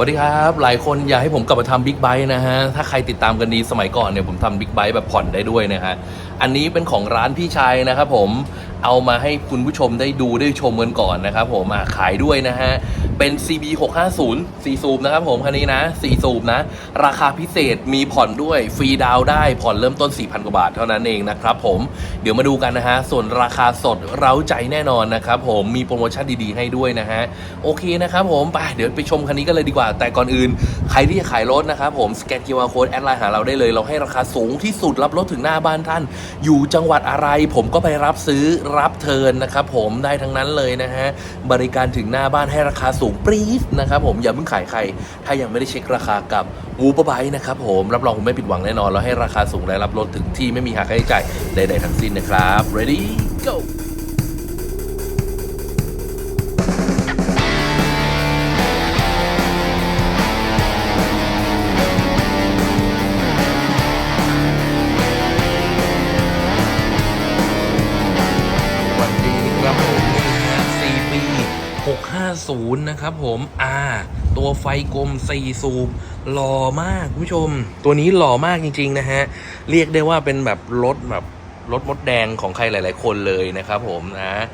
สวัสดีครับ หลายคนอยากให้ผมกลับมาทำบิ๊กไบค์นะฮะ ถ้าใครติดตามกันดีสมัยก่อนเนี่ยผมทำบิ๊กไบค์แบบผ่อนได้ด้วยนะฮะ อันนี้เป็นของร้านพี่ชัยนะครับผม เอามาให้คุณผู้ชมได้ดูได้ชมกันก่อนนะครับผมอะขายด้วยนะฮะ เป็น CB 650 4สูบนะครับผมคันนี้นะ4สูบนะ ราคาพิเศษมีผ่อนด้วย ฟรีดาวได้ผ่อนเริ่มต้น 4,000 กว่าบาทเท่านั้นเองนะครับผมเดี๋ยวมาดูกันนะฮะ ส่วนราคาสดเร้าใจแน่นอนนะครับผมมีโปรโมชั่นดีๆ ให้ด้วยนะฮะ โอเคนะครับผมไปเดี๋ยวไปชมคันนี้กันเลยดีกว่า แต่ก่อนอื่น ใครที่จะขายรถนะครับผมสแกน QR Code แอดไลน์หาเราได้เลย เราให้ราคาสูงที่สุดรับรถถึงหน้าบ้านท่าน อยู่จังหวัดอะไรผมก็ไปรับซื้อรับเทินนะครับผมได้ทั้งนั้นเลยนะฮะบริการถึงหน้าบ้านให้ราคาสูงปรี๊ดนะครับผมอย่าเพิ่งขายใคร ถ้ายังไม่ได้เช็คราคากับวูปไบนะครับผมรับรองคุณไม่ผิดหวังแน่นอนเราให้ราคาสูงและรับรถถึงที่ไม่มีหักค่าใช้จ่ายใดๆทั้งสิ้นนะครับ ready go 0 นะครับผมอ่าตัวไฟกลม4สูบหล่อมากคุณผู้ชม ตัวนี้หล่อมากจริง ๆ นะฮะ เรียกได้ว่าเป็นแบบรถแบบ รถมดแดงของใครหลาย ๆ คนเลยนะครับผมนะ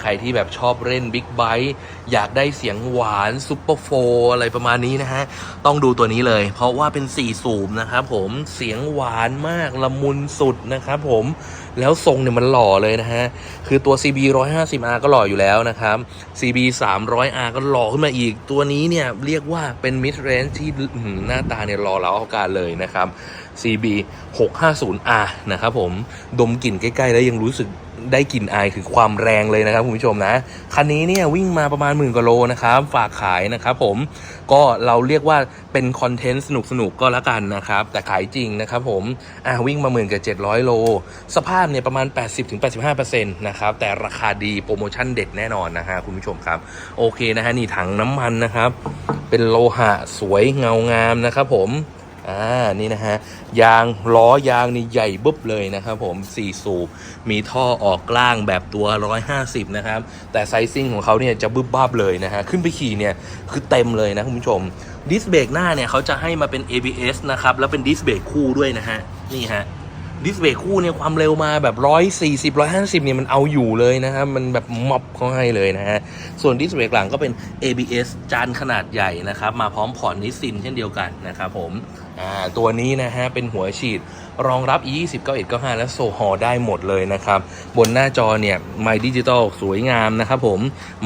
ใครที่แบบชอบเล่นบิ๊กไบค์อยากได้เสียงหวานซุปเปอร์โฟอะไรประมาณนี้นะฮะ ต้องดูตัวนี้เลย เพราะว่าเป็น4สูบนะครับผมเสียงหวานมากละมุนสุดนะครับผมแล้วทรงเนี่ยมันหล่อเลยนะฮะ คือตัว CB 150R ก็หล่ออยู่แล้วนะครับ CB 300R ก็หล่อขึ้นมาอีกตัวนี้เนี่ยเรียกว่าเป็น mid range ที่อื้อหือหน้าตาเนี่ยหล่อเหลาเอาการเลยนะครับ CB 650R นะครับผมดมกลิ่นใกล้ๆ แล้วยังรู้สึกได้กลิ่นอายคือความแรงเลยนะครับคุณผู้ชมนะ คันนี้เนี่ยวิ่งมาประมาณหมื่นกว่าโลนะครับ ฝากขายนะครับผมก็เราเรียกว่าเป็นคอนเทนต์สนุกๆก็แล้วกันนะครับ แต่ขายจริงนะครับผมอ่าวิ่งมาหมื่นกับ 700 โล สภาพเนี่ยประมาณ 80-85%นะครับ แต่ราคาดีโปรโมชั่นเด็ดแน่นอนนะฮะคุณผู้ชมครับ โอเคนะฮะนี่ถังน้ำมันนะครับ เป็นโลหะสวยเงางามนะครับผม อ่า นี่นะฮะ ยางล้อยางนี่ใหญ่บึ๊บเลยนะครับผม4สูบ มีท่อออกกล้างแบบตัว 150 นะครับ แต่ไซซิ่งของเขาเนี่ยจะบึ๊บบ้าบเลยนะฮะ ขึ้นไปขี่เนี่ยคือเต็มเลยนะคุณผู้ชม ดิสเบรกหน้าเนี่ยเขาจะให้มาเป็น ABS นะครับ แล้วเป็นดิสเบรกคู่ด้วยนะฮะ นี่ฮะ ดิสเบรกคู่เนี่ยความเร็วมาแบบร้อยสี่สิบร้อยห้าสิบเนี่ยมันเอาอยู่เลยนะครับ มันแบบม็อบเขาให้เลยนะฮะ ส่วนดิสเบรกหลังก็เป็น ABS จานขนาดใหญ่นะครับ มาพร้อมพอร์ตนิสซินเช่นเดียวกันนะครับผมอ่าตัวนี้นะฮะเป็นหัวฉีดรองรับ E20 91 95 และโซฮอได้หมดเลยนะครับ บนหน้าจอเนี่ย My Digital สวยงามนะครับผม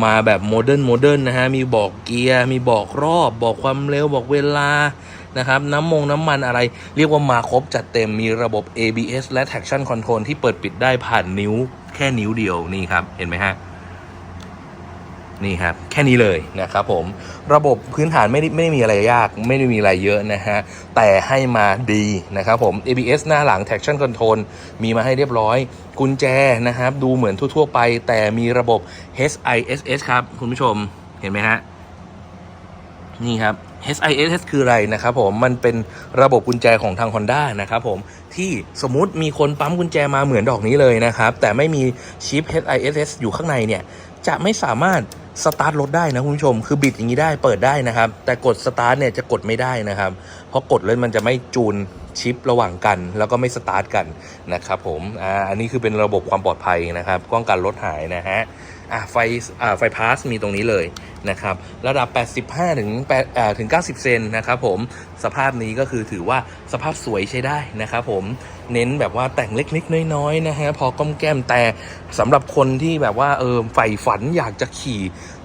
มาแบบโมเดิร์นโมเดิร์นนะฮะมีบอกเกียร์ มีบอกรอบ บอกความเร็วบอกเวลา นะครับน้ำมงน้ำมันอะไร เรียกว่ามาครบจัดเต็มมีระบบ ABS และ traction control ที่เปิดปิดได้ผ่านนิ้วแค่นิ้วเดียวนี่ครับ เห็นไหมฮะนี่ครับแค่นี้เลยนะครับผมระบบพื้นฐานไม่ได้ไม่ได้มีอะไรยาก ไม่ได้มีอะไรเยอะนะฮะแต่ให้มาดีนะครับผม ABS หน้าหลัง traction control มีมาให้เรียบร้อย กุญแจนะครับ ดูเหมือนทั่ว ๆ ไป แต่มีระบบ HISS ครับ คุณผู้ชมเห็นไหมฮะ นี่ครับ HISS คืออะไรนะครับผม มันเป็นระบบกุญแจของทาง Honda นะครับผม ที่สมมุติมีคนปั๊มกุญแจมาเหมือนดอกนี้เลยนะครับ แต่ไม่มีชิป HISS อยู่ข้างในเนี่ย จะไม่สามารถสตาร์ทรถได้นะคุณผู้ชม คือบิดอย่างนี้ได้เปิดได้นะครับ แต่กดสตาร์ทเนี่ยจะกดไม่ได้นะครับ เพราะกดแล้วมันจะไม่จูนชิประหว่างกัน แล้วก็ไม่สตาร์ทกันนะครับผม อ่า อันนี้คือเป็นระบบความปลอดภัยนะครับ ป้องกันรถหายนะฮะ อะไฟอ่าไฟพาสมีตรงนี้เลยนะครับระดับ 85 ถึง8อ่าถึง 90 เซนนะครับผมสภาพนี้ก็คือถือว่าสภาพสวยใช้ได้นะครับผม เน้นแบบว่าแต่งเล็กๆ น้อยๆนะฮะพอก้อมแก้มแต่สำหรับคนที่แบบว่าเออใฝ่ฝันอยากจะขี่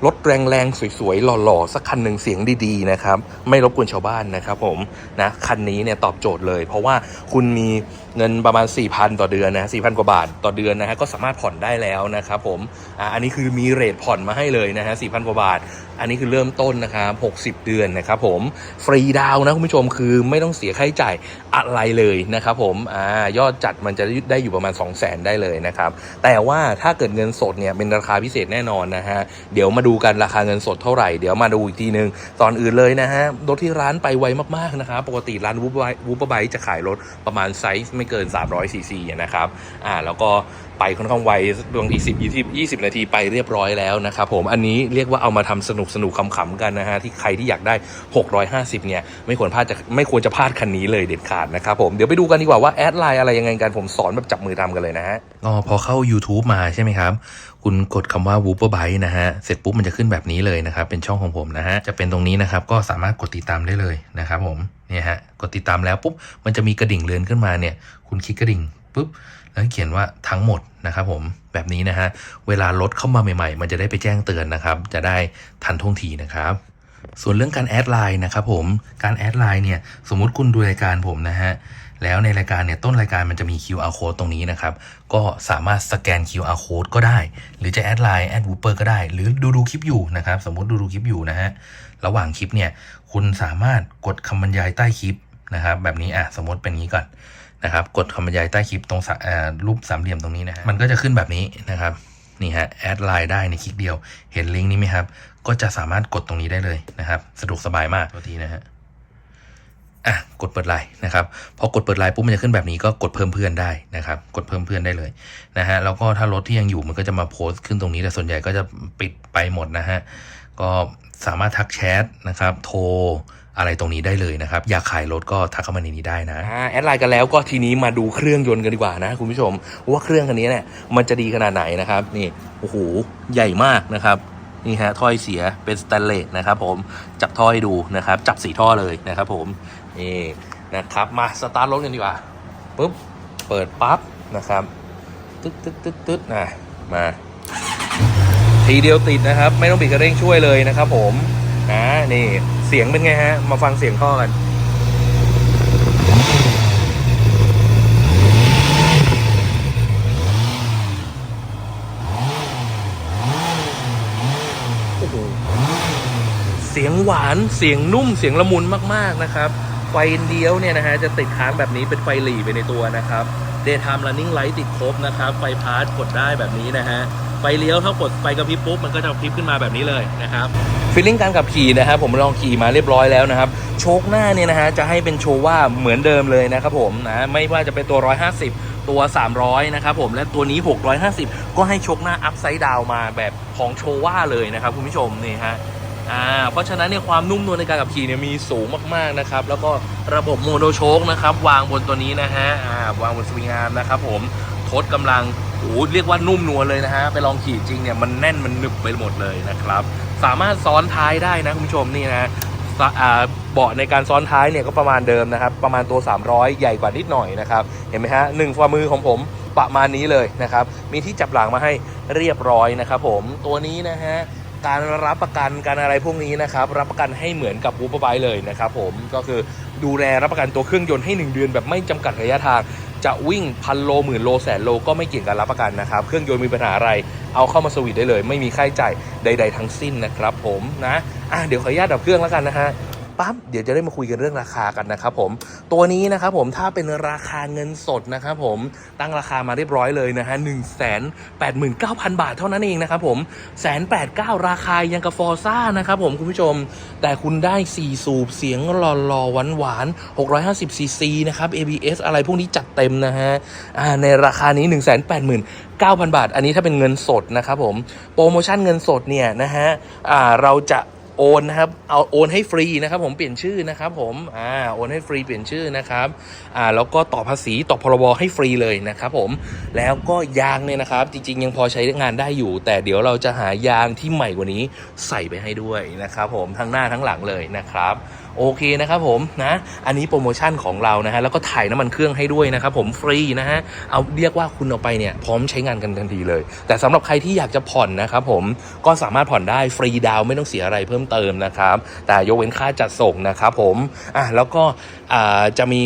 รถแรงๆ สวยๆ หล่อๆ สักคันหนึ่งเสียงดีๆนะครับไม่รบกวนชาวบ้านนะครับผมนะคันนี้เนี่ยตอบโจทย์เลย เพราะว่าคุณมีเงินประมาณ 4,000 ต่อเดือนนะ4,000 กว่าบาทต่อเดือนนะฮะก็สามารถผ่อนได้แล้วนะครับผมอ่าอันนี้คือมีเรทผ่อนมาให้เลยนะฮะ4,000 กว่าบาท อันนี้คือเริ่มต้นนะครับ60 เดือนนะครับผมฟรีดาวน์นะคุณผู้ชมคือไม่ต้องเสียค่าใช้จ่ายอะไรเลยนะครับผมอ่ายอดจัดมันจะได้อยู่ประมาณ 200,000ได้เลยนะครับแต่ว่าถ้าเกิดเงินสดเนี่ยเป็นราคาพิเศษแน่นอนนะฮะเดี๋ยวมาดูกันราคาเงินสดเท่าไหร่เดี๋ยวมาดูอีกทีนึงตอนอื่นเลยนะฮะรถที่ร้านไปไวมากๆนะครับปกติร้านวูบไบวูบไบจะขายรถประมาณไซส์ไม่เกิน300ซีซีนะครับอ่าแล้วก็ ไปค่อนข้างไวบางที10 20 20นาทีไปเรียบร้อยแล้วนะครับผมอันนี้เรียกว่าเอามาทำสนุกสนุกขำๆกันนะฮะที่ใครที่อยากได้ 650 เนี่ย ไม่ควรพลาดจะไม่ควรจะพลาดคันนี้เลยเด็ดขาดนะครับผมเดี๋ยวไปดูกันดีกว่าว่าแอดไลน์อะไรยังไงกันผมสอนแบบจับมือทำกันเลยนะฮะก็พอเข้า YouTube มาใช่ไหมครับคุณกดคำว่า w o o p e r b y t e นะฮะ เสร็จปุ๊บมันจะขึ้นแบบนี้เลยนะครับ เป็นช่องของผมนะฮะ จะเป็นตรงนี้นะครับ ก็สามารถกดติดตามได้เลยนะครับผม เนี่ยฮะ กดติดตามแล้วปุ๊บ มันจะมีกระดิ่งเรือนขึ้นมาเนี่ย คุณคลิกกระดิ่ง ปุ๊บแล้วเขียนว่าทั้งหมดนะครับผมแบบนี้นะฮะเวลารถเข้ามาใหม่ ๆ มันจะได้ไปแจ้งเตือนนะครับ จะได้ทันท่วงทีนะครับส่วนเรื่องการแอดไลน์นะครับผม การแอดไลน์เนี่ย สมมุติคุณดูรายการผมนะฮะ แล้วในรายการเนี่ย ต้นรายการมันจะมี QR code ตรงนี้นะครับ ก็สามารถสแกน QR code ก็ได้ หรือจะแอดไลน์แอดวูเปอร์ก็ได้ หรือดูดูคลิปอยู่นะครับ สมมติดูดูคลิปอยู่นะฮะ ระหว่างคลิปเนี่ย คุณสามารถกดคำบรรยายใต้คลิปนะครับ แบบนี้อะ สมมติเป็นงี้ก่อน นะครับ กดคำบรรยายใต้คลิปตรงรูปสามเหลี่ยมตรงนี้นะฮะมันก็จะขึ้นแบบนี้นะครับนี่ฮะแอดไลน์ได้ในคลิกเดียว เห็นลิงก์นี้ไหมครับ ก็จะสามารถกดตรงนี้ได้เลยนะครับ สะดวกสบายมากตัวทีนะฮะอะกดเปิดไลน์นะครับพอกดเปิดไลน์ปุ๊บมันจะขึ้นแบบนี้ก็กดเพิ่มเพื่อนได้นะครับ กดเพิ่มเพื่อนได้เลยนะฮะแล้วก็ถ้ารถที่ยังอยู่มันก็จะมาโพสต์ขึ้นตรงนี้แต่ส่วนใหญ่ก็จะปิดไปหมดนะฮะ ก็สามารถทักแชทนะครับโทรอะไรตรงนี้ได้เลยนะครับ อยากขายรถก็ทักเข้ามาในนี้ได้นะแอดไลน์กันแล้วก็ทีนี้มาดูเครื่องยนต์กันดีกว่านะคุณผู้ชม ว่าเครื่องคันนี้เนี่ยมันจะดีขนาดไหนนะครับนี่โอ้โหใหญ่มากนะครับนี่ฮะถ้อยเสียเป็นสแตนเลสนะครับผมจับท่อให้ดูนะครับ จับสีท่อเลยนะครับผมนี่นะครับมาสตาร์ทรถกันดีกว่าปุ๊บเปิดปั๊บนะครับตึ๊ดตึ๊ดตึ๊ดตึ๊ดนะมา ทีเดียวติดนะครับ ไม่ต้องบิดกระเร่งช่วยเลยนะครับ ผมนะนี่เสียงเป็นไงฮะ มาฟังเสียงท่อกันโอ้โหเสียงหวานเสียงนุ่มเสียงละมุนมากๆนะครับ ไฟเลี้ยวเนี่ยนะฮะจะติดค้างแบบนี้เป็นไฟหลีไปในตัวนะครับ Daytime Running Light ติดครบนะครับ ไฟพาร์ทกดได้แบบนี้นะฮะ ไฟเลี้ยวถ้ากดไฟกระพริบปุ๊บมันก็จะพริบขึ้นมาแบบนี้เลยนะครับฟีลลิ่งการขับขี่นะครับผมลองขี่มาเรียบร้อยแล้วนะครับโชคหน้าเนี่ยนะฮะจะให้เป็นโชว่าเหมือนเดิมเลยนะครับผมนะไม่ว่าจะเป็นตัว 150 ตัว 300 นะครับผมและตัวนี้ 650 ก็ให้โชคหน้าอัพไซด์ดาวมาแบบของโชว่าเลยนะครับคุณผู้ชมนี่ฮะอ่าเพราะฉะนั้นเนี่ยความนุ่มนวลในการขับขี่เนี่ยมีสูงมากๆนะครับแล้วก็ระบบโมโนโชคนะครับวางบนตัวนี้นะฮะอ่าวางบนสวิงอาร์มนะครับผมทดกำลัง โอ้โหเรียกว่านุ่มนวลเลยนะฮะ ไปลองขี่จริงเนี่ยมันแน่นมันหนึบไปหมดเลยนะครับ สามารถซ้อนท้ายได้นะคุณผู้ชมนี่นะเบาะในการซ้อนท้ายเนี่ยก็ประมาณเดิมนะครับ ประมาณตัว 300 ใหญ่กว่านิดหน่อยนะครับ เห็นไหมฮะหนึ่งฝ่ามือของผมประมาณนี้เลยนะครับ มีที่จับหลังมาให้เรียบร้อยนะครับผมตัวนี้นะฮะการรับประกันการอะไรพวกนี้นะครับ รับประกันให้เหมือนกับวูปไบเลยนะครับผมก็คือดูแลรับประกันตัวเครื่องยนต์ให้ 1 เดือนแบบไม่จำกัดระยะทาง จะวิ่งพันโลหมื่นโลแสนโลก็ไม่เกี่ยงการรับประกันนะครับ เครื่องยนต์มีปัญหาอะไร เอาเข้ามาสวิตได้เลย ไม่มีค่าใช้จ่ายใด ๆ ทั้งสิ้นนะครับผมนะอะเดี๋ยวขออนุญาตดับเครื่องแล้วกันนะฮะ ปั๊บเดี๋ยวจะได้มาคุยกันเรื่องราคากันนะครับผมตัวนี้นะครับผมถ้าเป็นราคาเงินสดนะครับผมตั้งราคามาเรียบร้อยเลยนะฮะหนึ่งแสนแปดหมื่นเก้าพันบาทเท่านั้นเองนะครับผมแสนแปดเก้าราคายังกับฟอร์ซ่านะครับผมคุณผู้ชม แต่คุณได้4สูบเสียงหล่อๆหวานหวานๆ650ซีซีนะครับ ABS อะไรพวกนี้จัดเต็มนะฮะในราคานี้1 8 9 0 0 0บาท อันนี้ถ้าเป็นเงินสดนะครับผมโปรโมชั่นเงินสดเนี่ยนะฮะเราจะ โอนนะครับเอาโอนให้ฟรีนะครับผมเปลี่ยนชื่อนะครับผมอ่าโอนให้ฟรีเปลี่ยนชื่อนะครับอ่าแล้วก็ต่อภาษีต่อพรบให้ฟรีเลยนะครับผมแล้วก็ยางเนี่ยนะครับ จริง ๆ ยังพอใช้งานได้อยู่ แต่เดี๋ยวเราจะหายางที่ใหม่กว่านี้ใส่ไปให้ด้วยนะครับผมทั้งหน้าทั้งหลังเลยนะครับโอเคนะครับผมนะอันนี้โปรโมชั่นของเรานะฮะแล้วก็ถ่ายน้ำมันเครื่องให้ด้วยนะครับผมฟรีนะฮะเอาเรียกว่าคุณเอาไปเนี่ยพร้อมใช้งานกันทันทีเลย แต่สำหรับใครที่อยากจะผ่อนนะครับผมก็สามารถผ่อนได้ฟรีดาวไม่ต้องเสียอะไรเพิ่มเติมนะครับ แต่ยกเว้นค่าจัดส่งนะครับผมอะแล้วก็อ่าจะมี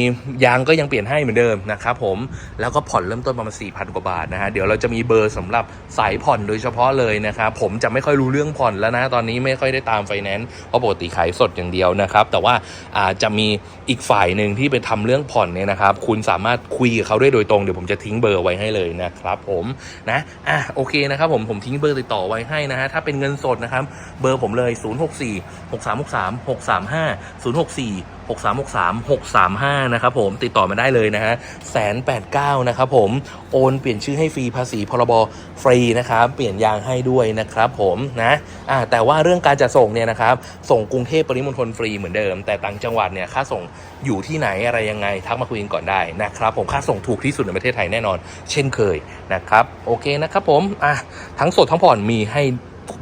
ยางก็ยังเปลี่ยนให้เหมือนเดิมนะครับผมแล้วก็ผ่อนเริ่มต้นประมาณ4,000กว่าบาทนะฮะเดี๋ยวเราจะมีเบอร์สำหรับสายผ่อนโดยเฉพาะเลยนะครับผมจะไม่ค่อยรู้เรื่องผ่อนแล้วนะตอนนี้ไม่ค่อยได้ตามไฟแนนซ์เพราะปกติขายสดอย่างเดียวนะครับแต่ว่าอาจะมีอีกฝ่ายหนึ่งที่ไปทำเรื่องผ่อนเนี่ยนะครับคุณสามารถคุยกับเขาได้โดยตรงเดี๋ยวผมจะทิ้งเบอร์ไว้ให้เลยนะครับผมนะอะโอเคนะครับผมผมทิ้งเบอร์ติดต่อไว้ให้นะฮะถ้าเป็นเงินสดนะครับเบอร์ผมเลย064 6363 635 064 6363 635 นะครับผมติดต่อมาได้เลยนะฮะแสนแปดเก้านะครับผมโอนเปลี่ยนชื่อให้ฟรีภาษีพรบฟรีนะครับเปลี่ยนยางให้ด้วยนะครับผมนะอ่าแต่ว่าเรื่องการจะส่งเนี่ยนะครับส่งกรุงเทพปริมณฑลฟรีเหมือนเดิม แต่ต่างจังหวัดเนี่ยค่าส่งอยู่ที่ไหนอะไรยังไงทักมาคุยกันก่อนได้นะครับผมค่าส่งถูกที่สุดในประเทศไทยแน่นอน เช่นเคยนะครับโอเคนะครับผมอะทั้งสดทั้งผ่อนมีให้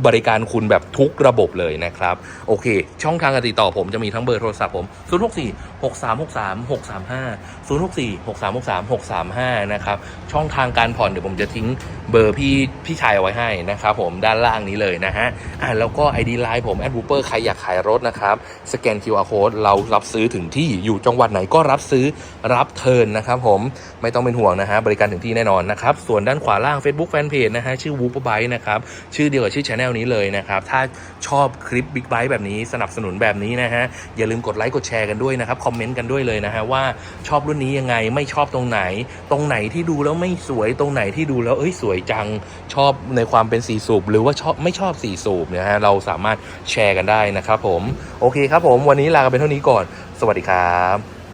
บริการคุณแบบทุกระบบเลยนะครับ โอเค ช่องทางการติดต่อผมจะมีทั้งเบอร์โทรศัพท์ผม 064 6363 635 064 6363 635นะครับช่องทางการผ่อนเดี๋ยวผมจะทิ้งเบอร์พี่พี่ชายเอาไว้ให้นะครับผมด้านล่างนี้เลยนะฮะอ่าแล้วก็ ID Line ผมแอดบูเปอร์ใครอยากขายรถนะครับสแกน QR Code เรารับซื้อถึงที่อยู่จังหวัดไหนก็รับซื้อรับเทิร์นนะครับผมไม่ต้องเป็นห่วงนะฮะบริการถึงที่แน่นอนนะครับส่วนด้านขวาล่าง Facebook Fanpage นะฮะชื่อ w o o p e r b i k e นะครับชื่อเดียวกับชื่อ channel นี้เลยนะครับถ้าชอบคลิป Big Bike แบบนี้สนับสนุนแบบนี้นะฮะอย่าลืมกดไลค์กดแชร์กันด้วยนะครับคอมมเมนต์กันด้วยเลยนะฮะว่าชอบรุ่นนี้ยังไงไม่ชอบตรงไหน ตรงไหนที่ดูแล้วไม่สวยตรงไหนที่ดูแล้วเอ้ยสวยจังชอบในความเป็นสีสูบ หรือว่าชอบไม่ชอบสีสูบเนี่ยฮะเราสามารถแชร์กันได้นะครับผมโอเคครับผมวันนี้ลากันไปเท่านี้ก่อน สวัสดีครับ